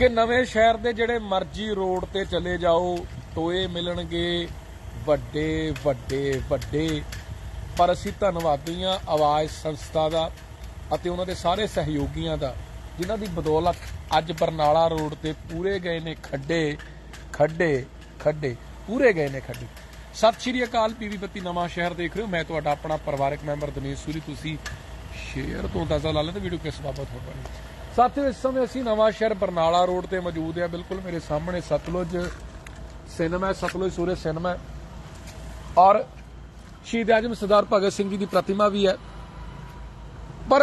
ਕਿ ਨਵੇਂ ਸ਼ਹਿਰ ਦੇ ਜਿਹੜੇ ਮਰਜ਼ੀ ਰੋਡ ਤੇ ਚਲੇ ਜਾਓ, ਟੋਏ ਮਿਲਣਗੇ, ਵੱਡੇ ਵੱਡੇ ਵੱਡੇ। ਪਰ ਅਸੀਂ ਧੰਨਵਾਦੀ ਹਾਂ ਆਵਾਜ਼ ਸੰਸਥਾ ਦਾ ਅਤੇ ਉਹਨਾਂ ਦੇ ਸਾਰੇ ਸਹਿਯੋਗੀਆਂ ਦਾ, ਜਿਨ੍ਹਾਂ ਦੀ ਬਦੌਲਤ ਅੱਜ ਬਰਨਾਲਾ ਰੋਡ ਤੇ ਪੂਰੇ ਗਏ ਨੇ ਖੱਡੇ ਖੱਡੇ ਖੱਡੇ, ਪੂਰੇ ਗਏ ਨੇ ਖੱਡੇ। ਸਤਿ ਸ਼੍ਰੀ ਅਕਾਲ ਪੀਵੀ ਬੱਤੀ ਨਵਾਂ ਸ਼ਹਿਰ ਦੇਖ ਰਹੇ ਹੋ। ਮੈਂ ਤੁਹਾਡਾ ਆਪਣਾ ਪਰਿਵਾਰਕ ਮੈਂਬਰ ਦਿਨੇਸ਼ ਸੂਰੀ। ਤੁਸੀਂ ਸ਼ੇਅਰ ਤੋਂ ਅੰਦਾਜ਼ਾ ਲਾ ਲੈਂਦੇ ਵੀਡੀਓ ਕਿਸ ਬਾਬਤ ਹੋ ਰਹੀ ਸਾਥ ਇਸ ਸਮੇਂ ਅਸੀਂ ਨਵਾਂ ਸ਼ਹਿਰ ਬਰਨਾਲਾ ਰੋਡ ਤੇ ਮੌਜੂਦ ਹਾਂ। ਬਿਲਕੁਲ ਮੇਰੇ ਸਾਹਮਣੇ ਸਤਲੁਜ ਸਿਨੇਮਾ ਸਤਲੁਜ ਸੂਰਜ ਸਿਨੇਮਾ ਔਰ ਸ਼ਹੀਦ ਆਜਮ ਸਰਦਾਰ ਭਗਤ ਸਿੰਘ ਜੀ ਦੀ ਪ੍ਰਤਿਮਾ ਵੀ ਹੈ। ਪਰ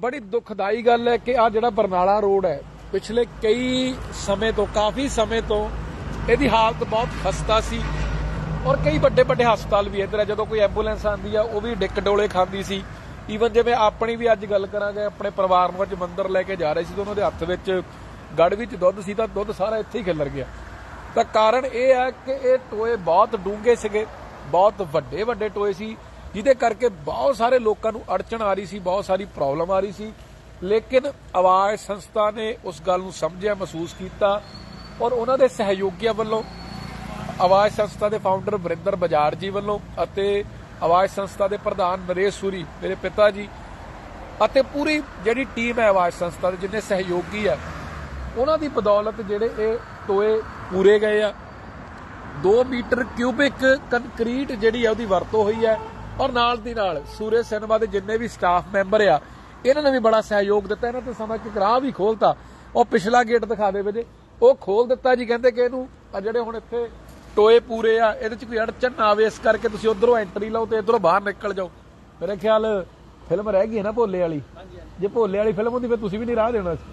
ਬੜੀ ਦੁਖਦਾਈ ਗੱਲ ਹੈ ਕਿ ਆ ਜਿਹੜਾ ਬਰਨਾਲਾ ਰੋਡ ਹੈ, ਪਿਛਲੇ ਕਈ ਸਮੇਂ ਤੋਂ, ਕਾਫੀ ਸਮੇਂ ਤੋਂ ਇਹਦੀ ਹਾਲਤ ਬਹੁਤ ਖਸਤਾ ਸੀ। ਔਰ ਕਈ ਵੱਡੇ ਵੱਡੇ ਹਸਪਤਾਲ ਵੀ ਇੱਧਰ ਹੈ। ਜਦੋਂ ਕੋਈ ਐਂਬੂਲੈਂਸ ਆਂਦੀ ਆ, ਉਹ ਵੀ ਡਿੱਕ ਡੋਲੇ ਖਾਂਦੀ ਸੀ। ਈਵਨ ਜਿਵੇਂ ਆਪਣੀ ਵੀ ਅੱਜ ਗੱਲ ਕਰਾਂਗੇ ਆਪਣੇ ਪਰਿਵਾਰ ਨੂੰ ਅੱਜ ਮੰਦਰ ਲੈ ਕੇ ਜਾ ਰਹੇ ਸੀ ਤਾਂ ਉਹਨਾਂ ਦੇ ਹੱਥ ਵਿੱਚ ਗੜ ਵਿੱਚ ਦੁੱਧ ਸੀ ਤਾਂ ਦੁੱਧ ਸਾਰਾ ਇੱਥੇ ਹੀ ਖਿਲਰ ਗਿਆ। ਤਾਂ ਕਾਰਨ ਇਹ ਹੈ ਕਿ ਇਹ ਟੋਏ ਬਹੁਤ ਡੂੰਘੇ ਸੀਗੇ, ਬਹੁਤ ਵੱਡੇ ਵੱਡੇ ਟੋਏ ਸੀ, ਜਿਹਦੇ ਕਰਕੇ ਬਹੁਤ ਸਾਰੇ ਲੋਕਾਂ ਨੂੰ ਅੜਚਣ ਆ ਰਹੀ ਸੀ, ਬਹੁਤ ਸਾਰੀ ਪ੍ਰੋਬਲਮ ਆ ਰਹੀ ਸੀ। ਲੇਕਿਨ ਆਵਾਜ਼ ਸੰਸਥਾ ਨੇ ਉਸ ਗੱਲ ਨੂੰ ਸਮਝਿਆ, ਮਹਿਸੂਸ ਕੀਤਾ ਔਰ ਉਹਨਾਂ ਦੇ ਸਹਿਯੋਗੀਆਂ ਵੱਲੋਂ, ਆਵਾਜ਼ ਸੰਸਥਾ ਦੇ ਫਾਊਂਡਰ ਵਰਿੰਦਰ ਬਜਾਰ ਜੀ ਵੱਲੋਂ ਅਤੇ ਆਵਾਜ਼ ਸੰਸਥਾ ਦੇ ਪ੍ਰਧਾਨ ਨਰੇਸ਼ ਸੂਰੀ, ਮੇਰੇ ਪਿਤਾ ਜੀ, ਅਤੇ ਪੂਰੀ ਜਿਹੜੀ ਟੀਮ ਹੈ ਆਵਾਜ਼ ਸੰਸਥਾ ਦੇ, ਜਿੰਨੇ ਸਹਿਯੋਗੀ ਆ ਉਹਨਾਂ ਦੀ ਬਦੌਲਤ ਜਿਹੜੇ ਇਹ ਟੋਏ ਪੂਰੇ ਗਏ ਆ। 2 ਮੀਟਰ ਕਿਊਬਿਕ ਕੰਕਰੀਟ ਜਿਹੜੀ ਆ, ਉਹਦੀ ਵਰਤੋਂ ਹੋਈ ਹੈ, ਔਰ ਨਾਲ ਦੀ ਨਾਲ ਸੂਰਜ ਸਿਨੇਮਾ ਦੇ ਜਿੰਨੇ ਵੀ ਸਟਾਫ ਮੈਂਬਰ ਆ, ਇਹਨਾਂ ਨੇ ਵੀ ਬੜਾ ਸਹਿਯੋਗ ਦਿੱਤਾ, ਇਹਨਾਂ ਤੇ ਸਮਾਂ ਕਿ ਰਾਹ ਵੀ ਖੋਲਤਾ। ਉਹ ਪਿਛਲਾ ਗੇਟ ਦਿਖਾ ਦੇ ਵਜੇ ਉਹ ਖੋਲ ਦਿੱਤਾ ਜੀ, ਕਹਿੰਦੇ ਕਿ ਇਹਨੂੰ ਜਿਹੜੇ ਹੁਣ ਇੱਥੇ ਟੋਏ ਪੂਰੇ ਆ ਇਹਦੇ ਚ ਕੋਈ ਅੜਚਨ ਨਾ ਆਵੇ ਇਸ ਕਰਕੇ ਤੁਸੀਂ ਉਧਰੋਂ ਐਂਟਰੀ ਲਓ ਤੇ ਇਧਰੋਂ ਬਾਹਰ ਨਿਕਲ ਜਾਓ। ਮੇਰੇ ਖਿਆਲ ਫਿਲਮ ਰਹਿ ਗਈ ਹੈ ਨਾ ਭੋਲੇ ਵਾਲੀ? ਜੇ ਭੋਲੇ ਵਾਲੀ ਫਿਲਮ ਹੁੰਦੀ ਫਿਰ ਤੁਸੀਂ ਵੀ ਨਹੀਂ ਰਾਹ ਦੇਣਾ। ਸੀ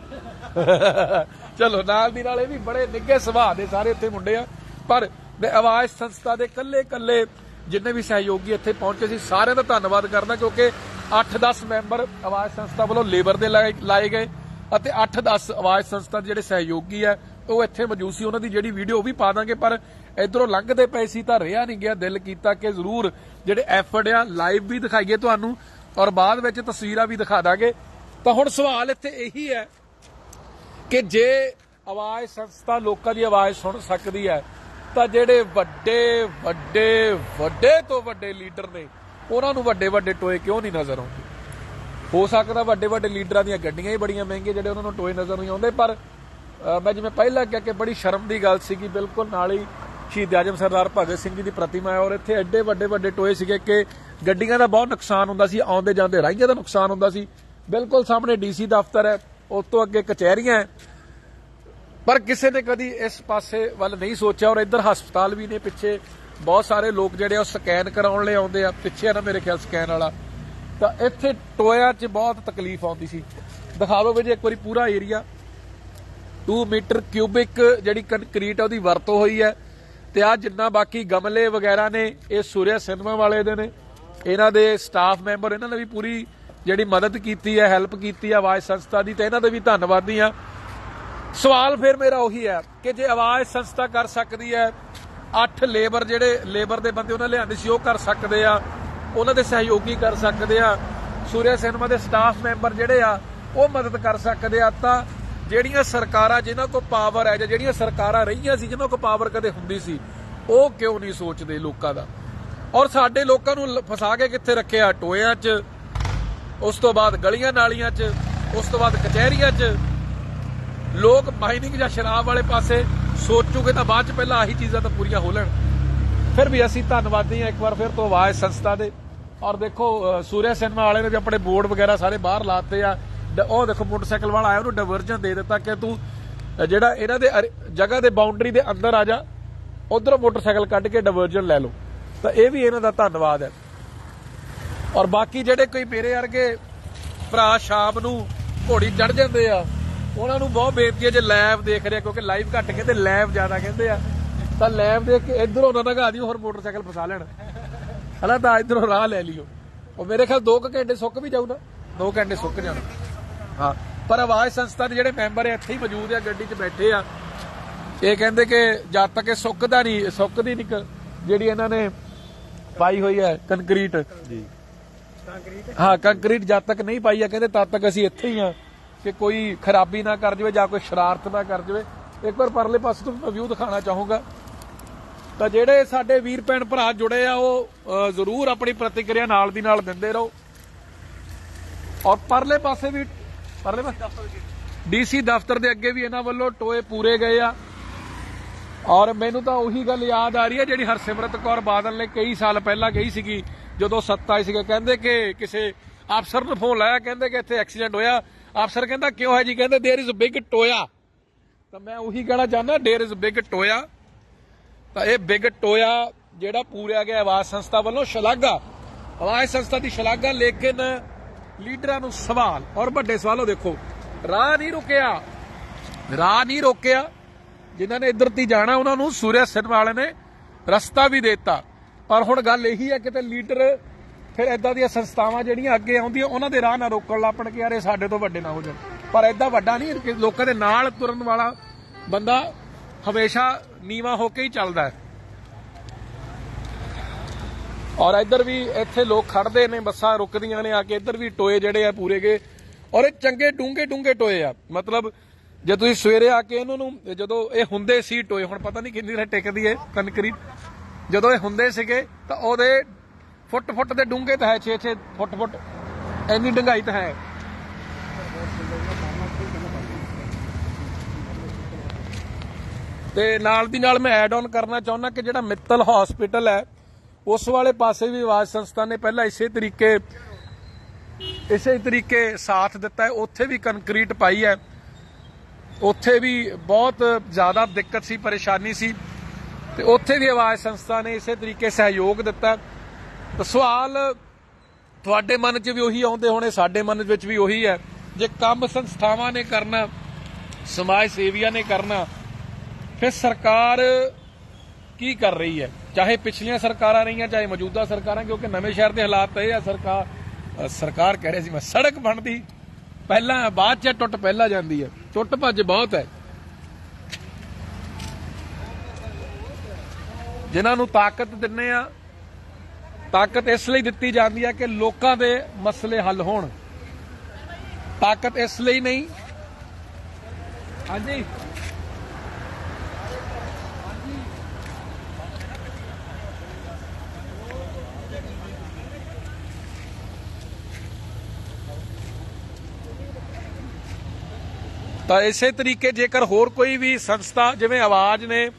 ਚਲੋ ਨਾਲ ਦੀ ਨਾਲ ਇਹ ਵੀ ਬੜੇ ਨਿੱਘੇ ਸੁਭਾਅ ਦੇ ਸਾਰੇ ਇੱਥੇ ਮੁੰਡੇ ਆ। ਪਰ ਮੈਂ ਆਵਾਜ਼ ਸੰਸਥਾ ਦੇ ਕੱਲੇ ਕੱਲੇ ਜਿੰਨੇ ਵੀ ਸਹਿਯੋਗੀ ਇੱਥੇ ਪਹੁੰਚੇ ਸੀ ਸਾਰਿਆਂ ਦਾ ਧੰਨਵਾਦ ਕਰਦਾ ਕਿਉਂਕਿ 8-10 ਮੈਂਬਰ ਆਵਾਜ਼ ਸੰਸਥਾ ਵੱਲੋਂ ਲੇਬਰ ਦੇ ਲਾਏ ਲਾਏ ਗਏ ਅਤੇ 8-10 ਆਵਾਜ਼ ਸੰਸਥਾ ਦੇ ਜਿਹੜੇ ਸਹਿਯੋਗੀ ਆ ਉਹ ਇੱਥੇ ਮੌਜੂਦ ਸੀ, ਉਹਨਾਂ ਦੀ ਜਿਹੜੀ ਵੀਡੀਓ ਉਹ ਵੀ ਪਾ ਦਾਂਗੇ, ਪਰ ਇਧਰੋਂ ਲੰਘਦੇ ਪਏ ਸੀ ਤਾਂ ਰਿਹਾ ਨਹੀਂ ਗਿਆ ਦਿਲ ਕੀਤਾ ਕਿ ਜ਼ਰੂਰ ਜਿਹੜੇ ਐਫਰਟ ਆ ਲਾਈਵ ਵੀ ਦਿਖਾਈਏ ਤੁਹਾਨੂੰ ਔਰ ਬਾਅਦ ਵਿੱਚ ਤਸਵੀਰਾਂ ਵੀ ਦਿਖਾ ਦਾਂਗੇ। ਤਾਂ ਹੁਣ ਸਵਾਲ ਇੱਥੇ ਇਹੀ ਹੈ ਕਿ ਜੇ ਆਵਾਜ਼ ਸੰਸਥਾ ਲੋਕਾਂ ਦੀ ਆਵਾਜ਼ ਸੁਣ ਸਕਦੀ ਹੈ। ਤਾਂ ਜਿਹੜੇ ਵੱਡੇ ਵੱਡੇ ਵੱਡੇ ਤੋਂ ਵੱਡੇ ਲੀਡਰ ਨੇ, ਉਹਨਾਂ ਨੂੰ ਵੱਡੇ ਵੱਡੇ ਟੋਏ ਕਿਉਂ ਨਹੀਂ ਨਜ਼ਰ ਆਉਂਦੇ? ਹੋ ਸਕਦਾ ਵੱਡੇ ਵੱਡੇ ਲੀਡਰਾਂ ਦੀਆਂ ਗੱਡੀਆਂ ਹੀ ਬੜੀਆਂ ਮਹਿੰਗੀਆਂ, ਜਿਹੜੇ ਉਹਨਾਂ ਨੂੰ ਟੋਏ ਨਜ਼ਰ ਨਹੀਂ ਆਉਂਦੇ, ਪਰ ਮੈਂ ਜਿਵੇਂ ਪਹਿਲਾਂ ਕਿਹਾ ਕਿ ਬੜੀ ਸ਼ਰਮ ਦੀ ਗੱਲ ਸੀਗੀ, ਬਿਲਕੁਲ ਨਾਲ ਹੀ ਸ਼ਹੀਦ ਆਜਮ ਸਰਦਾਰ ਭਗਤ ਸਿੰਘ ਜੀ ਦੀ ਪ੍ਰਤਿਮਾ ਹੈ ਔਰ ਇੱਥੇ ਐਡੇ ਵੱਡੇ ਵੱਡੇ ਟੋਏ ਸੀਗੇ ਕਿ ਗੱਡੀਆਂ ਦਾ ਬਹੁਤ ਨੁਕਸਾਨ ਹੁੰਦਾ ਸੀ, ਆਉਂਦੇ ਜਾਂਦੇ ਰਾਹੀਆਂ ਦਾ ਨੁਕਸਾਨ ਹੁੰਦਾ ਸੀ। ਬਿਲਕੁਲ ਸਾਹਮਣੇ ਡੀਸੀ ਦਫ਼ਤਰ ਹੈ, ਉਸ ਤੋਂ ਅੱਗੇ ਕਚਹਿਰੀਆਂ ਹੈ। ਪਰ ਕਿਸੇ ਨੇ ਕਦੀ ਇਸ ਪਾਸੇ ਵੱਲ ਨਹੀਂ ਸੋਚਿਆ ਔਰ ਇੱਧਰ ਹਸਪਤਾਲ ਵੀ ਨੇ ਪਿੱਛੇ। ਬਹੁਤ ਸਾਰੇ ਲੋਕ ਜਿਹੜੇ ਆ ਉਹ ਸਕੈਨ ਕਰਾਉਣ ਲਈ ਆਉਂਦੇ ਆ, ਪਿੱਛੇ ਆ ਨਾ ਮੇਰੇ ਖਿਆਲ ਸਕੈਨ ਵਾਲਾ। ਤਾਂ ਇੱਥੇ ਟੋਇਆ 'ਚ ਬਹੁਤ ਤਕਲੀਫ ਆਉਂਦੀ ਸੀ। ਦਿਖਾ ਦਿਓ ਵੀ ਜੇ ਇੱਕ ਵਾਰੀ ਪੂਰਾ ਏਰੀਆ 2 ਮੀਟਰ ਕਿਊਬਿਕ ਜਿਹੜੀ ਕੰਕਰੀਟ ਆ, ਉਹਦੀ ਵਰਤੋਂ ਹੋਈ ਹੈ। ਤੇ ਆ ਜਿੰਨਾ ਬਾਕੀ ਗਮਲੇ ਵਗੈਰਾ ਨੇ, ਇਹ ਸੂਰਿਆ ਸਿਨੇਮਾ ਵਾਲੇ ਦੇ ਨੇ। ਇਹਨਾਂ ਦੇ ਸਟਾਫ ਮੈਂਬਰ, ਇਹਨਾਂ ਨੇ ਵੀ ਪੂਰੀ ਜਿਹੜੀ ਮਦਦ ਕੀਤੀ ਹੈ, ਹੈਲਪ ਕੀਤੀ ਹੈ ਆਵਾਜ਼ ਸੰਸਥਾ ਦੀ, ਤੇ ਇਹਨਾਂ ਦੇ ਵੀ ਧੰਨਵਾਦੀ ਆ ਸਵਾਲ ਫਿਰ ਮੇਰਾ ਉਹੀ ਹੈ ਕਿ ਜੇ ਆਵਾਜ਼ ਸੰਸਥਾ ਕਰ ਸਕਦੀ ਹੈ, ਅੱਠ ਲੇਬਰ ਜਿਹੜੇ ਲੇਬਰ ਦੇ ਬੰਦੇ ਉਹਨਾਂ ਲਿਆਂਦੇ ਸੀ, ਉਹ ਕਰ ਸਕਦੇ ਆ, ਉਹਨਾਂ ਦੇ ਸਹਿਯੋਗੀ ਕਰ ਸਕਦੇ ਆ। ਸੂਰਿਆ ਸਿਨੇਮਾ ਦੇ ਸਟਾਫ ਮੈਂਬਰ ਜਿਹੜੇ ਆ, ਉਹ ਮਦਦ ਕਰ ਸਕਦੇ ਆ, ਤਾਂ ਜਿਹੜੀਆਂ ਸਰਕਾਰਾਂ ਜਿਨ੍ਹਾਂ ਕੋਲ ਪਾਵਰ ਹੈ ਜਾਂ ਜਿਹੜੀਆਂ ਸਰਕਾਰਾਂ ਰਹੀਆਂ ਸੀ, ਜਿਨ੍ਹਾਂ ਕੋਲ ਪਾਵਰ ਕਦੇ ਹੁੰਦੀ ਸੀ, ਉਹ ਕਿਉਂ ਨਹੀਂ ਸੋਚਦੇ ਲੋਕਾਂ ਦਾ? ਔਰ ਸਾਡੇ ਲੋਕਾਂ ਨੂੰ ਫਸਾ ਕੇ ਕਿੱਥੇ ਰੱਖਿਆ? ਟੋਇਆਂ 'ਚ, ਉਸ ਤੋਂ ਬਾਅਦ ਗਲੀਆਂ ਨਾਲੀਆਂ 'ਚ, ਉਸ ਤੋਂ ਬਾਅਦ ਕਚਹਿਰੀਆਂ 'ਚ। ਲੋਕ ਮਾਈਨਿੰਗ ਜਾਂ ਸ਼ਰਾਬ ਵਾਲੇ ਪਾਸੇ ਸੋਚੂਗੇ ਤਾਂ ਬਾਅਦ ਚ ਪਹਿਲਾਂ ਆਹੀ ਚੀਜ਼ਾਂ ਤਾਂ ਪੂਰੀਆਂ ਹੋ ਲੈਣ। ਫਿਰ ਵੀ ਅਸੀਂ ਧੰਨਵਾਦੀ ਹਾਂ ਇੱਕ ਵਾਰ ਫਿਰ ਤੋਂ ਆਵਾਜ਼ ਸੰਸਥਾ ਦੇ। ਔਰ ਦੇਖੋ ਸੂਰਿਆ ਸਿਨੇਮਾ ਵਾਲੇ ਨੇ ਵੀ ਆਪਣੇ ਬੋਰਡ ਵਗੈਰਾ ਸਾਰੇ ਬਾਹਰ ਲਾਤੇ ਆ। ਉਹ ਦੇਖੋ ਮੋਟਰਸਾਈਕਲ ਵਾਲਾ ਆਇਆ, ਉਹਨੂੰ ਡਿਵਰਜਨ ਦੇ ਦਿੱਤਾ ਕਿ ਤੂੰ ਜਿਹੜਾ ਇਹਨਾਂ ਦੇ ਜਗ੍ਹਾ ਦੇ ਬਾਉਂਡਰੀ ਦੇ ਅੰਦਰ ਆ ਜਾ, ਉਧਰੋਂ ਮੋਟਰਸਾਈਕਲ ਕੱਢ ਕੇ ਡਿਵਰਜਨ ਲੈ ਲਓ। ਤਾਂ ਇਹ ਵੀ ਇਹਨਾਂ ਦਾ ਧੰਨਵਾਦ ਹੈ। ਔਰ ਬਾਕੀ ਜਿਹੜੇ ਕੋਈ ਮੇਰੇ ਵਰਗੇ ਭਰਾ ਸ਼ਾਮ ਨੂੰ ਘੋੜੀ ਚੜ ਜਾਂਦੇ ਆ, ਉਹਨਾਂ ਨੂੰ ਬਹੁਤ ਬੇਨਤੀ ਹੈ ਜੇ ਲਾਈਵ ਦੇਖ ਰਿਹਾ ਕਿਉਂਕਿ ਲਾਈਵ ਘੱਟ ਕਹਿੰਦੇ ਲਾਈਵ ਜ਼ਿਆਦਾ ਕਹਿੰਦੇ ਆ, ਤਾਂ ਲਾਈਵ ਦੇਖ ਕੇ ਇਧਰੋਂ ਨਾ ਲਗਾ ਦਿਓ, ਹੋਰ ਮੋਟਰਸਾਈਕਲ ਫਸਾ ਲੈਣ। ਹਲਾ ਤਾਂ ਇਧਰੋਂ ਰਾਹ ਲੈ ਲਿਓ। ਉਹ ਮੇਰੇ ਖਿਆਲ 2 ਘੰਟੇ ਸੁੱਕ ਵੀ ਜਾਊ ਨਾ 2 ਘੰਟੇ ਸੁੱਕ ਜਾਣਾ। ਹਾਂ ਪਰ ਆਵਾਜ਼ ਸੰਸਥਾ ਦੇ ਜਿਹੜੇ ਮੈਂਬਰ ਇੱਥੇ ਹੀ ਮੌਜੂਦ ਆ ਗੱਡੀ 'ਚ ਬੈਠੇ ਆ। ਇਹ ਕਹਿੰਦੇ ਕਿ ਜਦ ਤੱਕ ਇਹ ਸੁੱਕਦਾ ਨਹੀਂ ਸੁੱਕਦੀ ਨਹੀਂ ਜਿਹੜੀ ਇਹਨਾਂ ਨੇ ਪਾਈ ਹੋਈ ਹੈ ਕੰਕਰੀਟ। ਜੀ। ਹਾਂ ਕੰਕਰੀਟ ਜਦ ਤੱਕ ਨਹੀਂ ਪਾਈ ਆ ਕਹਿੰਦੇ ਤਦ ਤੱਕ ਅਸੀਂ ਇੱਥੇ ਹੀ ਆ ਕਿ ਕੋਈ ਖਰਾਬੀ ਨਾ ਕਰ ਜਾਵੇ ਜਾਂ ਕੋਈ ਸ਼ਰਾਰਤ ਨਾ ਕਰ ਜਾਵੇ। ਇੱਕ ਵਾਰ ਪਰਲੇ ਪਾਸੇ ਤੋਂ ਮੈਂ ਵਿਊ ਦਿਖਾਣਾ ਚਾਹੂੰਗਾ। ਤਾਂ ਜਿਹੜੇ ਸਾਡੇ ਵੀਰ ਭੈਣ ਭਰਾ ਜੁੜੇ ਆ ਉਹ ਜ਼ਰੂਰ ਆਪਣੀ ਪ੍ਰਤੀਕਿਰਿਆ ਨਾਲ ਦੀ ਨਾਲ ਦਿੰਦੇ ਰਹੋ। ਔਰ ਪਰਲੇ ਪਾਸੇ ਵੀ ਪਰਲੇ ਪਾਸੇ ਡੀਸੀ ਦਫ਼ਤਰ ਦੇ ਅੱਗੇ ਵੀ ਇਹਨਾਂ ਵੱਲੋਂ ਟੋਏ ਪੂਰੇ ਗਏ ਆ ਔਰ ਮੈਨੂੰ ਤਾਂ ਉਹੀ ਗੱਲ ਯਾਦ ਆ ਰਹੀ ਹੈ ਜਿਹੜੀ ਹਰਸਿਮਰਤ ਕੌਰ ਬਾਦਲ ਨੇ ਕਈ ਸਾਲ ਪਹਿਲਾਂ ਕਹੀ ਸੀਗੀ ਜਦੋਂ ਸੱਤਾ ਆਈ ਸੀਗੇ ਕਹਿੰਦੇ ਕਿ ਕਿਸੇ ਅਫਸਰ ਨੂੰ ਫੋਨ ਲਾਇਆ ਕਹਿੰਦੇ ਕਿ ਇੱਥੇ ਐਕਸੀਡੈਂਟ ਹੋਇਆ ਅਫਸਰ ਕਹਿੰਦਾ ਕਿਉਂ ਹੈ ਜੀ ਕਹਿੰਦੇ देयर इज ਬਿਗ ਟੋਇਆ ਤਾਂ ਮੈਂ ਉਹੀ ਕਹਿਣਾ ਚਾਹੁੰਦਾ देयर इज ਬਿਗ ਟੋਇਆ ਤਾਂ ਇਹ ਬਿਗ ਟੋਇਆ ਜਿਹੜਾ ਪੂਰਿਆ ਗਿਆ ਆਵਾਜ਼ ਸੰਸਥਾ ਵੱਲੋਂ ਸ਼ਲਾਘਾ ਆਵਾਜ਼ ਸੰਸਥਾ ਦੀ ਸ਼ਲਾਘਾ ਲੇਕਿਨ ਲੀਡਰਾਂ ਨੂੰ ਸਵਾਲ ਔਰ ਵੱਡੇ ਸਵਾਲੋ ਦੇਖੋ। ਰਾਹ ਨਹੀਂ ਰੁਕਿਆ। ਰਾਹ ਨਹੀਂ ਰੋਕਿਆ। ਜਿਨ੍ਹਾਂ ਨੇ ਇੱਧਰ ਤੀ ਜਾਣਾ, ਉਹਨਾਂ ਨੂੰ ਸੂਰਿਆ ਸਿੰਘ ਵਾਲੇ ਨੇ ਰਸਤਾ ਵੀ ਦਿੱਤਾ। ਪਰ ਹੁਣ ਗੱਲ ਇਹੀ ਹੈ ਕਿਤੇ ਲੀਡਰ, ਫਿਰ ਐਦਾਂ ਦੀਆਂ ਸੰਸਥਾਵਾਂ ਜਿਹੜੀਆਂ ਅੱਗੇ ਆਉਂਦੀਆਂ, ਉਹਨਾਂ ਦੇ ਰਾਹ ਨਾ ਰੋਕਣ ਲੱਪਣ ਕਿ ਯਾਰ ਇਹ ਸਾਡੇ ਤੋਂ ਵੱਡੇ ਨਾ ਹੋ ਜਾਣ। ਪਰ ਐਦਾਂ ਵੱਡਾ ਨਹੀਂ ਲੋਕਾਂ ਦੇ ਨਾਲ ਤੁਰਨ ਵਾਲਾ ਬੰਦਾ ਹਮੇਸ਼ਾ ਨੀਵਾ ਹੋ ਕੇ ਹੀ ਚੱਲਦਾ ਹੈ। ਔਰ ਇੱਧਰ ਵੀ ਇੱਥੇ ਲੋਕ ਖੜਦੇ ਨੇ, ਬੱਸਾਂ ਰੁਕਦੀਆਂ ਨੇ, ਆ ਕੇ ਇੱਧਰ ਵੀ ਟੋਏ ਜਿਹੜੇ ਆ ਪੂਰੇ ਗਏ। ਔਰ ਇਹ ਚੰਗੇ ਡੂੰਗੇ ਡੂੰਗੇ ਟੋਏ ਆ। ਮਤਲਬ ਜੇ ਤੁਸੀਂ ਸਵੇਰੇ ਆ ਕੇ ਇਹਨਾਂ ਨੂੰ, ਜਦੋਂ ਇਹ ਹੁੰਦੇ ਸੀ ਟੋਏ, ਹੁਣ ਪਤਾ ਨਹੀਂ ਕਿੰਨੀ ਰ ਟਿਕਦੀ ਹੈ ਕੰਕਰੀਟ ਜਦੋਂ ਇਹ ਹੁੰਦੇ ਸੀਗੇ, ਤਾਂ ਉਹਦੇ ਫੁੱਟ ਫੁੱਟ ਦੇ ਡੂੰਗੇ ਤਾਂ ਹੈ 6-6 ਫੁੱਟ ਫੁੱਟ। ਇੰਨੀ ਡੰਗਾਈ ਤਾਂ ਹੈ। ਤੇ ਨਾਲ ਦੀ ਨਾਲ ਮੈਂ ਐਡ ਆਨ ਕਰਨਾ ਚਾਹੁੰਦਾ ਕਿ ਜਿਹੜਾ ਮਿੱਤਲ ਹਸਪੀਟਲ ਹੈ ਉਸ ਵਾਲੇ ਪਾਸੇ ਵੀ ਆਵਾਜ਼ ਸੰਸਥਾ ਨੇ ਪਹਿਲਾਂ ਇਸੇ ਤਰੀਕੇ ਇਸੇ ਤਰੀਕੇ ਸਾਥ ਦਿੱਤਾ ਹੈ। ਉੱਥੇ ਵੀ ਕੰਕਰੀਟ ਪਾਈ ਹੈ। ਉੱਥੇ ਵੀ ਬਹੁਤ ਜ਼ਿਆਦਾ ਦਿੱਕਤ ਸੀ, ਪਰੇਸ਼ਾਨੀ ਸੀ। ਤੇ ਉੱਥੇ ਵੀ ਆਵਾਜ਼ ਸੰਸਥਾ ਨੇ ਇਸੇ ਤਰੀਕੇ ਸਹਿਯੋਗ ਦਿੱਤਾ ਤਾਂ ਸਵਾਲ ਤੁਹਾਡੇ ਮਨ 'ਚ ਵੀ ਉਹੀ ਆਉਂਦੇ ਹੋਣੇ, ਸਾਡੇ ਮਨ ਵਿੱਚ ਵੀ ਉਹੀ ਹੈ। ਜੇ ਕੰਮ ਸੰਸਥਾਵਾਂ ਨੇ ਕਰਨਾ, ਸਮਾਜ ਸੇਵੀਆਂ ਨੇ ਕਰਨਾ, ਫਿਰ ਸਰਕਾਰ ਕੀ ਕਰ ਰਹੀ ਹੈ? ਚਾਹੇ ਪਿਛਲੀਆਂ ਸਰਕਾਰਾਂ ਰਹੀਆਂ, ਚਾਹੇ ਮੌਜੂਦਾ ਸਰਕਾਰਾਂ, ਕਿਉਂਕਿ ਨਵੇਂ ਸ਼ਹਿਰ ਦੇ ਹਾਲਾਤ ਇਹ ਆ, ਸਰਕਾਰ ਸਰਕਾਰ ਕਹਿ ਰਹੀ ਸੀ ਮੈਂ, ਸੜਕ ਬਣਦੀ। ਪਹਿਲਾਂ, ਬਾਅਦ ਚ ਟੁੱਟ ਪਹਿਲਾਂ ਜਾਂਦੀ ਹੈ ਟੁੱਟ ਭੱਜ ਬਹੁਤ ਹੈ। ਜਿਨ੍ਹਾਂ ਨੂੰ ਤਾਕਤ ਦਿੰਨੇ ਆ, ਤਾਕਤ ਇਸ ਲਈ ਦਿੱਤੀ ਜਾਂਦੀ ਹੈ ਕਿ ਲੋਕਾਂ ਦੇ ਮਸਲੇ ਹੱਲ ਹੋਣ। ਤਾਕਤ ਇਸ ਲਈ ਨਹੀਂ। ਹਾਂਜੀ। ਤਾਂ ਇਸੇ ਤਰੀਕੇ ਜੇਕਰ ਹੋਰ ਕੋਈ ਵੀ ਸੰਸਥਾ, ਜਿਵੇਂ ਆਵਾਜ਼ ਨੇ,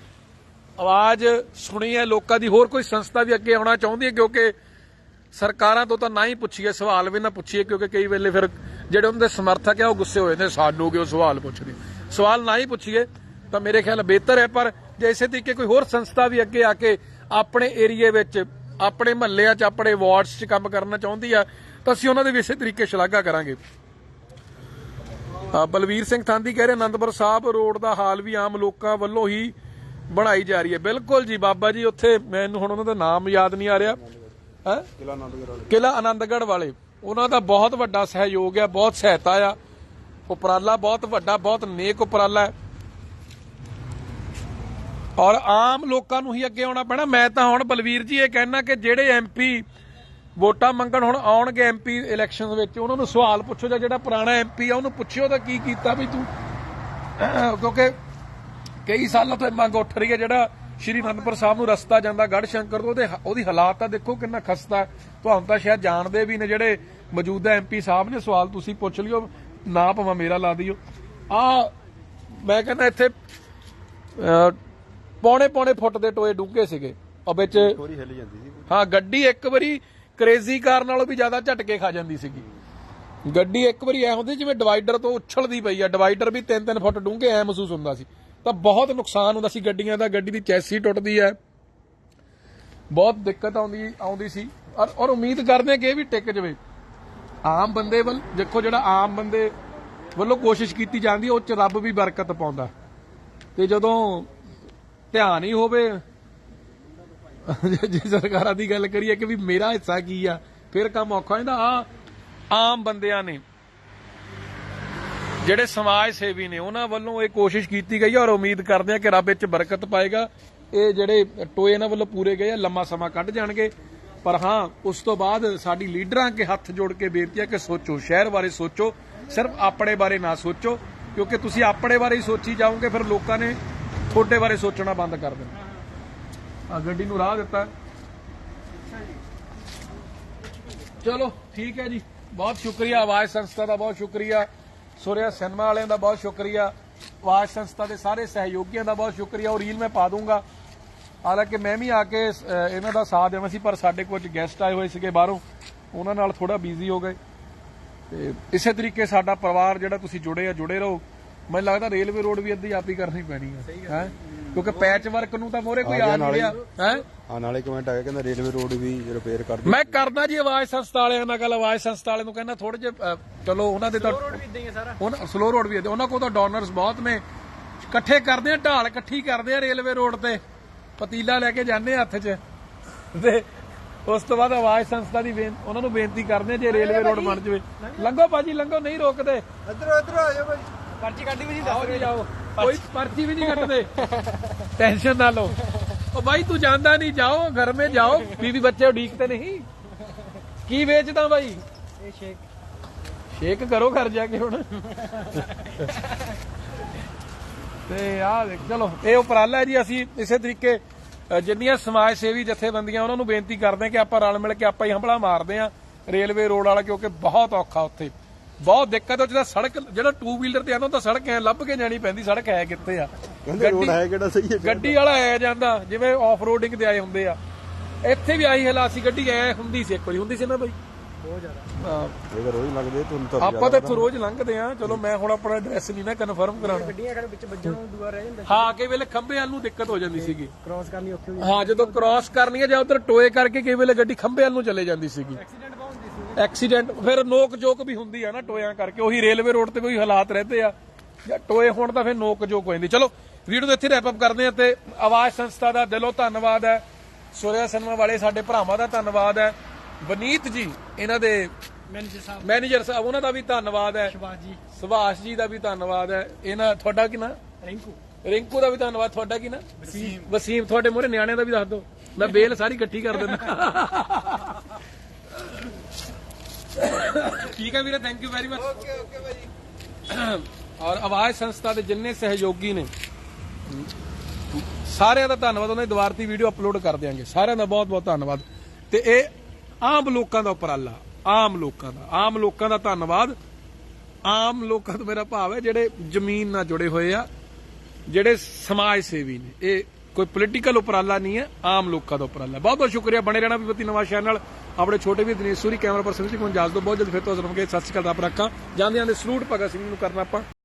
ਆਵਾਜ਼ ਸੁਣੀ ਹੈ ਲੋਕਾਂ ਦੀ, ਹੋਰ ਕੋਈ ਸੰਸਥਾ ਵੀ ਅੱਗੇ ਆਉਣਾ ਚਾਹੁੰਦੀ ਹੈ? ਕਿਉਂਕਿ ਸਰਕਾਰਾਂ ਤੋਂ ਤਾਂ ਨਾ ਹੀ ਪੁੱਛੀਏ, ਸਵਾਲ ਵੀ ਨਾ ਪੁੱਛੀਏ, ਕਿਉਂਕਿ ਕਈ ਵੇਲੇ ਫਿਰ ਜਿਹੜੇ ਉਹਨਾਂ ਦੇ ਸਮਰਥਕ ਆ, ਉਹ ਗੁੱਸੇ ਹੋਏ ਨੇ ਸਾਨੂੰ ਕਿਉਂ ਸਵਾਲ ਪੁੱਛਦੇ? ਸਵਾਲ ਨਾ ਹੀ ਪੁੱਛੀਏ, ਤਾਂ ਮੇਰੇ ਖਿਆਲ ਬਿਹਤਰ ਹੈ, ਪਰ ਜੇ ਇਸੇ ਤਰੀਕੇ ਕੋਈ ਹੋਰ ਸੰਸਥਾ ਵੀ ਅੱਗੇ ਆ ਕੇ ਆਪਣੇ ਏਰੀਏ ਵਿੱਚ, ਆਪਣੇ ਮਹੱਲਿਆਂ 'ਚ, ਆਪਣੇ ਵਾਰਡਸ 'ਚ ਕੰਮ ਕਰਨਾ ਚਾਹੁੰਦੀ ਆ, ਤਾਂ ਅਸੀਂ ਉਹਨਾਂ ਦੇ ਵੀ ਇਸੇ ਤਰੀਕੇ ਸ਼ਲਾਘਾ ਕਰਾਂਗੇ। ਬਲਵੀਰ ਸਿੰਘ ਥਾਂਦੀ ਕਹਿ ਰਹੇ ਅਨੰਦਪੁਰ ਸਾਹਿਬ ਰੋਡ ਦਾ ਹਾਲ ਵੀ ਆਮ ਲੋਕਾਂ ਵੱਲੋਂ ਹੀ ਬਣਾਈ ਜਾ ਰਹੀ ਹੈ। ਬਿਲਕੁਲ ਜੀ ਬਾਬਾ ਜੀ ਉੱਥੇ ਮੈਨੂੰ ਹੁਣ ਉਹਨਾਂ ਦਾ ਨਾਮ ਯਾਦ ਨਹੀਂ ਆ ਰਿਹਾ। ਹੈ? ਕਿਲਾ ਆਨੰਦਗੜ੍ਹ ਵਾਲੇ। ਉਹਨਾਂ ਦਾ ਬਹੁਤ ਵੱਡਾ ਸਹਿਯੋਗ ਹੈ ਬਹੁਤ ਸਹਾਇਤਾ ਆ। ਉਪਰਾਲਾ ਬਹੁਤ ਵੱਡਾ ਬਹੁਤ ਨੇਕ ਉਪਰਾਲਾ ਹੈ। ਔਰ ਆਮ ਲੋਕਾਂ ਨੂੰ ਹੀ ਅੱਗੇ ਆਉਣਾ ਪੈਣਾ। ਮੈਂ ਤਾਂ ਹੁਣ ਬਲਵੀਰ ਜੀ ਇਹ ਕਹਿਣਾ ਕਿ ਜਿਹੜੇ ਐਮਪੀ ਵੋਟਾਂ ਮੰਗਣ ਹੁਣ ਆਉਣਗੇ ਐਮਪੀ ਇਲੈਕਸ਼ਨ ਵਿੱਚ। ਉਹਨਾਂ ਨੂੰ ਸਵਾਲ ਪੁੱਛੋ ਜਾਂ ਜਿਹੜਾ ਪੁਰਾਣਾ ਐਮਪੀ ਆ ਉਹਨੂੰ ਪੁੱਛਿਓ ਤਾਂ ਕੀ ਕੀਤਾ ਵੀ ਤੂੰ। ਕਿਉਂਕਿ ਕਈ ਸਾਲਾਂ ਤੋਂ ਮੰਗ ਉੱਠ ਰਹੀ ਹੈ ਜਿਹੜਾ ਸ਼੍ਰੀ ਅਨੰਦਪੁਰ ਸਾਹਿਬ ਨੂੰ ਰਸਤਾ ਜਾਂਦਾ ਗੜ ਸ਼ੰਕਰ ਤੋਂ ਉਹਦੇ ਉਹਦੀ ਹਾਲਾਤ ਤਾਂ ਦੇਖੋ ਕਿੰਨਾ ਖਸਤਾ। ਤੁਹਾਨੂੰ ਤਾਂ ਸ਼ਾਇਦ ਜਾਣਦੇ ਵੀ ਨੇ ਜਿਹੜੇ ਮੌਜੂਦਾ ਐਮਪੀ ਸਾਹਿਬ ਨੇ ਸਵਾਲ ਤੁਸੀਂ ਪੁੱਛ ਲਿਓ ਨਾ ਭਾਵੇਂ ਮੇਰਾ ਲਾ ਦਿਓ। ਆ ਮੈਂ ਕਹਿੰਦਾ ਇੱਥੇ ਪੌਣੇ ਪੌਣੇ ਫੁੱਟ ਦੇ ਟੋਏ ਡੂੰਘੇ ਸੀਗੇ। ਉਹ ਵਿੱਚ ਥੋੜੀ ਹਿੱਲ ਜਾਂਦੀ ਸੀ। ਹਾਂ ਗੱਡੀ ਇੱਕ ਵਾਰੀ ਕਰੇਜ਼ੀ ਕਾਰ ਨਾਲੋਂ ਵੀ ਜ਼ਿਆਦਾ ਝਟਕੇ ਖਾ ਜਾਂਦੀ ਸੀਗੀ। ਗੱਡੀ ਇੱਕ ਵਾਰੀ ਐ ਹੁੰਦੀ ਜਿਵੇਂ ਡਿਵਾਈਡਰ ਤੋਂ ਉਛਲਦੀ ਪਈ ਆ। ਡਿਵਾਈਡਰ ਵੀ 3-3 ਫੁੱਟ ਡੂੰਘੇ ਐ ਮਹਿਸੂਸ ਹੁੰਦਾ ਸੀ। ਤਾਂ ਬਹੁਤ ਨੁਕਸਾਨ ਹੁੰਦਾ ਸੀ ਗੱਡੀਆਂ ਦਾ। ਗੱਡੀ ਦੀ ਚੈਸੀ ਟੁੱਟਦੀ ਐ। ਬਹੁਤ ਦਿੱਕਤ ਆਉਂਦੀ ਆਉਂਦੀ ਸੀ। ਔਰ ਔਰ ਉਮੀਦ ਕਰਦੇ ਕਿ ਇਹ ਵੀ ਟਿਕ ਜਾਵੇ। ਆਮ ਬੰਦੇ ਵੱਲ ਦੇਖੋ ਜਿਹੜਾ ਆਮ ਬੰਦੇ ਵੱਲੋਂ ਕੋਸ਼ਿਸ਼ ਕੀਤੀ ਜਾਂਦੀ, ਉਹ ਚ ਰੱਬ ਵੀ ਬਰਕਤ ਪਾਉਂਦਾ। ਤੇ ਜਦੋਂ ਧਿਆਨ ਹੀ ਹੋਵੇ ਜੇ ਸਰਕਾਰਾਂ ਦੀ ਗੱਲ ਕਰੀਏ ਕਿ ਵੀ ਮੇਰਾ ਹਿੱਸਾ ਕੀ ਆ, ਫਿਰ ਕੰਮ ਔਖਾ ਹੋ ਆ ਆਮ ਬੰਦਿਆਂ ਨੇ, ਜਿਹੜੇ ਸਮਾਜ ਸੇਵੀ ਨੇ, ਉਹਨਾਂ ਵੱਲੋਂ ਇਹ ਕੋਸ਼ਿਸ਼ ਕੀਤੀ ਗਈ ਔਰ ਉਮੀਦ ਕਰਦੇ ਆ ਕਿ ਰੱਬ ਵਿੱਚ ਬਰਕਤ ਪਾਏਗਾ। ਇਹ ਜਿਹੜੇ ਟੋਏ ਇਹਨਾਂ ਵੱਲੋਂ ਪੂਰੇ ਗਏ ਆ, ਲੰਮਾ ਸਮਾਂ ਕੱਢ ਜਾਣਗੇ। ਪਰ ਹਾਂ, ਉਸ ਤੋਂ ਬਾਅਦ ਸਾਡੀ ਲੀਡਰਾਂ ਕੇ ਹੱਥ ਜੋੜ ਕੇ ਬੇਨਤੀ ਹੈ ਕਿ ਸੋਚੋ, ਸ਼ਹਿਰ ਬਾਰੇ ਸੋਚੋ, ਸਿਰਫ ਆਪਣੇ ਬਾਰੇ ਨਾ ਸੋਚੋ, ਕਿਉਂਕਿ ਤੁਸੀਂ ਆਪਣੇ ਬਾਰੇ ਹੀ ਸੋਚੀ ਜਾਓਗੇ, ਫਿਰ ਲੋਕਾਂ ਨੇ ਤੁਹਾਡੇ ਬਾਰੇ ਸੋਚਣਾ ਬੰਦ ਕਰ ਦੇਣਾ। ਆ ਗੱਡੀ ਨੂੰ ਰਾਹ ਦਿੱਤਾ। ਚਲੋ ਠੀਕ ਹੈ ਜੀ। ਬਹੁਤ ਸ਼ੁਕਰੀਆ ਆਵਾਜ਼ ਸੰਸਥਾ ਦਾ ਬਹੁਤ ਸ਼ੁਕਰੀਆ। ਸੂਰਿਆ ਸਿਨੇਮਾ ਵਾਲਿਆਂ ਦਾ ਬਹੁਤ ਸ਼ੁਕਰੀਆ। ਆਵਾਜ਼ ਸੰਸਥਾ ਦੇ ਸਾਰੇ ਸਹਿਯੋਗੀਆਂ ਦਾ ਬਹੁਤ ਸ਼ੁਕਰੀਆ। ਉਹ ਰੀਲ ਮੈਂ ਪਾ ਦੂੰਗਾ। ਹਾਲਾਂਕਿ ਮੈਂ ਵੀ ਆ ਕੇ ਇਹਨਾਂ ਦਾ ਸਾਥ ਦੇਵਾਂ ਸੀ ਪਰ ਸਾਡੇ ਕੁਝ ਗੈਸਟ ਆਏ ਹੋਏ ਸੀਗੇ ਬਾਹਰੋਂ। ਉਹਨਾਂ ਨਾਲ ਥੋੜਾ ਬਿਜ਼ੀ ਹੋ ਗਏ। ਤੇ ਇਸੇ ਤਰੀਕੇ ਸਾਡਾ ਪਰਿਵਾਰ ਜਿਹੜਾ ਤੁਸੀਂ ਜੁੜੇ ਆ ਜੁੜੇ ਰਹੋ। ਮੈਨੂੰ ਲੱਗਦਾ ਰੇਲਵੇ ਰੋਡ ਵੀ ਅੱਧੀ ਆਪ ਹੀ ਕਰਨੀ ਪੈਣੀ ਹੈ? ਹੈ। ਕਿਉਂਕਿ ਪੈਚ ਵਰਕ ਨੂੰ ਤਾਂ ਮੋਰੇ ਕੋਈ ਆ ਨਹੀਂ। ਰਿਹਾ ਹੈ। ਆ ਨਾਲੇ ਕਮੈਂਟ ਆਇਆ ਕਹਿੰਦਾ ਰੇਲਵੇ ਰੋਡ ਵੀ ਰਿਪੇਅਰ ਕਰ ਦਿਓ ਮੈਂ ਕਰਦਾ ਜੀ ਆਵਾਜ਼ ਸੰਸਥਾ ਵਾਲਿਆਂ ਨਾਲ ਗੱਲ ਆਵਾਜ਼ ਸੰਸਥਾ ਵਾਲਿਆਂ ਨੂੰ ਕਹਿੰਦਾ ਥੋੜੇ ਜਿਹਾ ਚਲੋ ਉਹਨਾਂ ਦੇ ਤਾਂ ਰੋਡ ਵੀ ਇਦਾਂ ਹੀ ਹੈ ਸਾਰਾ। ਉਹਨਾਂ ਸਲੋ ਰੋਡ ਵੀ ਉਹਨਾਂ ਕੋਲ ਤਾਂ ਡੋਨਰਸ ਬਹੁਤ ਨੇ। ਇਕੱਠੇ ਕਰਦੇ ਆ ਢਾਲ ਇਕੱਠੀ ਕਰਦੇ ਆ ਰੇਲਵੇ ਰੋਡ ਤੇ। ਪਤੀਲਾ ਲੈ ਕੇ ਜਾਂਦੇ ਆ ਹੱਥ 'ਚ। ਤੇ ਉਸ ਤੋਂ ਬਾਅਦ ਆਵਾਜ਼ ਸੰਸਥਾ ਦੀ ਬੇਨ ਉਹਨਾਂ ਨੂੰ ਬੇਨਤੀ ਕਰਦੇ ਆ ਜੇ ਰੇਲਵੇ ਰੋਡ ਬਣ ਜਵੇ। ਲੰਘੋ। ਭਾਜੀ ਲੰਘੋ ਨਹੀਂ ਰੋਕਦੇ। ਇੱਧਰ ਇੱਧਰ ਆ ਜਾ ਭਾਈ ਪਰਚੀ ਕੱਢੀ ਵੀ ਨਹੀਂ ਆਓ ਜੀ ਆਓ। ਕੋਈ ਪਰਚੀ ਵੀ ਨਹੀਂ ਕੱਟਦੇ। ਟੈਨਸ਼ਨ ਨਾ ਲਓ। ਉਹ ਭਾਈ ਤੂੰ ਜਾਂਦਾ ਨਹੀਂ ਜਾਓ ਘਰ ਮੇ ਜਾਓ। ਬੀਵੀ ਬੱਚੇ ਉਡੀਕਤੇ ਨਹੀਂ। ਕੀ ਵੇਚਦਾ ਇਹ ਸ਼ੇਕ ਸ਼ੇਕ ਕਰੋ ਘਰ ਜਾ ਕੇ ਹੁਣ। ਤੇ ਆਹ ਦੇਖ ਚਲੋ ਇਹ ਉਪਰਾਲਾ ਜੀ। ਅਸੀਂ ਇਸੇ ਤਰੀਕੇ ਜਿੰਨੀਆਂ ਸਮਾਜ ਸੇਵੀ ਜਥੇਬੰਦੀਆਂ ਉਹਨਾਂ ਨੂੰ ਬੇਨਤੀ ਕਰਦੇ ਕਿ ਆਪਾਂ ਰਲ ਮਿਲ ਕੇ ਆਪਾਂ ਹੀ ਹੰਬਲਾ ਮਾਰਦੇ ਆ ਰੇਲਵੇ ਰੋਡ ਵਾਲਾ ਕਿਉਂਕਿ ਬਹੁਤ ਔਖਾ ਉੱਥੇ। ਬਹੁਤ ਦਿੱਕਤ ਉੱਥੇ ਤਾਂ ਸੜਕ ਜਿਹੜਾ 2 ਵੀਲਰ ਤੇ ਆਉਂਦਾ ਉਹ ਤਾਂ ਸੜਕ ਐ ਲੱਭ ਕੇ ਜਾਣੀ ਪੈਂਦੀ ਸੜਕ ਹੈ ਕਿੱਥੇ ਆ? ਕਹਿੰਦੇ ਰੋਡ ਹੈ ਕਿਹੜਾ ਸਹੀ ਹੈ ਗੱਡੀ ਵਾਲਾ ਆਇਆ ਜਾਂਦਾ ਜਿਵੇਂ ਆਫ ਰੋਡਿੰਗ ਤੇ ਆਏ ਹੁੰਦੇ ਆ। ਇੱਥੇ ਵੀ ਆਹੀ ਹਾਲਾਤ ਸੀ ਗੱਡੀ ਐ ਹੁੰਦੀ ਸੀ ਇੱਕ ਵਾਰੀ ਹੁੰਦੀ ਸੀ ਨਾ ਬਾਈ? ਬਹੁਤ ਜ਼ਿਆਦਾ। ਹਾਂ। ਇਹ ਤਾਂ ਰੋਜ਼ ਲੱਗਦੇ ਤੁਹਾਨੂੰ ਤਾਂ ਆਪਾਂ ਤਾਂ ਇੱਥੋਂ ਰੋਜ਼ ਲੰਘਦੇ ਆ ਚਲੋ ਮੈਂ ਹੁਣ ਆਪਣਾ ਐਡਰੈਸ ਨਹੀਂ ਨਾ ਕਨਫਰਮ ਕਰਾਉਣਾ। ਗੱਡੀਆਂ ਖੜੇ ਵਿੱਚ ਵੱਜਣ ਨੂੰ ਦੁਆ ਰਹਿ ਜਾਂਦਾ ਹਾਂ ਕਈ ਵੇਲੇ ਖੰਭੇ ਵੱਲ ਨੂੰ ਦਿੱਕਤ ਹੋ ਜਾਂਦੀ ਸੀਗੀ। ਕ੍ਰਾਸ ਕਰਨੀ ਔਖੀ ਹੋ ਹਾਂ ਜਦੋਂ ਕ੍ਰਾਸ ਕਰਨੀ ਹੈ ਜਾਂ ਉਧਰ ਟੋਏ ਕਰਕੇ ਕਈ ਵੇਲੇ ਗੱਡੀ ਖੰਭੇ ਵੱਲ ਨੂੰ ਚਲੇ ਜਾਂਦੀ ਸੀਗੀ। ਐਕਸੀਡੈਂਟ ਐਕਸੀਡੈਂਟ ਫਿਰ ਨੋਕ ਜੋਕ ਵੀ ਹੁੰਦੀ ਆ ਨਾ ਟੋਇਆਂ ਕਰਕੇ ਉਹੀ ਰੇਲਵੇ ਰੋਡ ਤੇ ਉਹੀ ਹਾਲਾਤ ਰਹਿੰਦੇ ਆ। ਜਾਂ ਟੋਏ ਹੋਣ ਤਾਂ ਫਿਰ ਨੋਕ ਜੋਕ ਹੋ ਜਾਂਦੀ। ਚਲੋ ਵੀਡੀਓ ਨੂੰ ਇੱਥੇ ਰੈਪ ਅਪ ਕਰਦੇ ਆ ਤੇ ਆਵਾਜ਼ ਸੰਸਥਾ ਦਾ ਦਿਲੋਂ ਧੰਨਵਾਦ ਹੈ। ਸੂਰਿਆ ਸਿਨੇਮਾ ਵਾਲੇ ਸਾਡੇ ਭਰਾਵਾਂ ਦਾ ਧੰਨਵਾਦ ਹੈ। ਵਨੀਤ ਜੀ ਇਹਨਾਂ ਦੇ ਮੈਨੇਜਰ ਸਾਹਿਬ। ਮੈਨੇਜਰ ਸਾਹਿਬ ਉਹਨਾਂ ਦਾ ਵੀ ਧੰਨਵਾਦ ਹੈ। ਸ਼ਬਾਜ ਜੀ। ਸੁਭਾਸ਼ ਜੀ ਦਾ ਵੀ ਧੰਨਵਾਦ ਹੈ। ਇਹਨਾਂ ਤੁਹਾਡਾ ਕੀ ਨਾਂ? ਰਿੰਕੂ। ਰਿੰਕੂ ਦਾ ਵੀ ਧੰਨਵਾਦ। ਤੁਹਾਡਾ ਕੀ ਨਾਂ? ਵਸੀਮ। ਵਸੀਮ ਤੁਹਾਡੇ ਮੂਹਰੇ ਨਿਆਣਿਆਂ ਦਾ ਵੀ ਦੱਸ ਦਿਓ। ਮੈਂ ਬੇਲ ਸਾਰੀ ਇਕੱਠੀ ਕਰ ਦਿੰਦਾ। ਠੀਕ ਹੈ ਵੀਰੇ thank you very much okay okay ਭਾਈ ਔਰ ਆਵਾਜ਼ ਸੰਸਥਾ ਦੇ ਜਿੰਨੇ ਸਹਿਯੋਗੀ ਨੇ, ਸਾਰਿਆਂ ਦਾ ਧੰਨਵਾਦ, ਉਹਨਾਂ ਦੀ ਦੁਬਾਰਤੀ ਵੀਡੀਓ ਅਪਲੋਡ ਕਰ ਦਿਆਂਗੇ। ਸਾਰਿਆਂ ਦਾ ਬਹੁਤ ਬਹੁਤ ਧੰਨਵਾਦ। ਤੇ ਇਹ ਆਮ ਲੋਕਾਂ ਦਾ ਉਪਰਾਲਾ, ਆਮ ਲੋਕਾਂ ਦਾ, ਆਮ ਲੋਕਾਂ ਦਾ ਧੰਨਵਾਦ। ਆਮ ਲੋਕਾਂ ਤੋਂ ਮੇਰਾ ਭਾਵ ਹੈ, ਜਿਹੜੇ ਜ਼ਮੀਨ ਨਾਲ ਜੁੜੇ ਹੋਏ ਆ, ਜਿਹੜੇ ਸਮਾਜ ਸੇਵੀ ਨੇ, ਇਹ ਕੋਈ ਪੋਲੀਟੀਕਲ ਉਪਰਾਲਾ ਨਹੀਂ ਹੈ, ਆਮ ਲੋਕਾਂ ਦਾ ਉਪਰਾਲਾ। ਬਹੁਤ ਬਹੁਤ ਸ਼ੁਕਰੀਆ, ਬਣੇ ਰਹਿਣਾ ਵਿਪਤੀ ਨਵਾਂ ਚੈਨਲ ਆਪਣੇ ਛੋਟੇ ਵੀ ਦਿਨੇਸ਼ ਸੂਰੀ ਕੈਮਰਾ ਪਰਸਨ ਜੀ ਕੋਲ ਇਜਾਜ਼ਤ ਦਿਓ ਬਹੁਤ ਜਲਦ ਫਿਰ ਤੋਂ ਹਾਜ਼ਰ ਹੋਵਾਂਗੇ ਸਤਿ ਸ਼੍ਰੀ ਅਕਾਲ, ਰੱਬ ਰੱਖਾਂ। ਜਾਂਦੇ ਜਾਂਦੇ ਸਲੂਟ ਭਗਤ ਸਿੰਘ ਨੂੰ ਕਰਨਾ ਆਪਾਂ।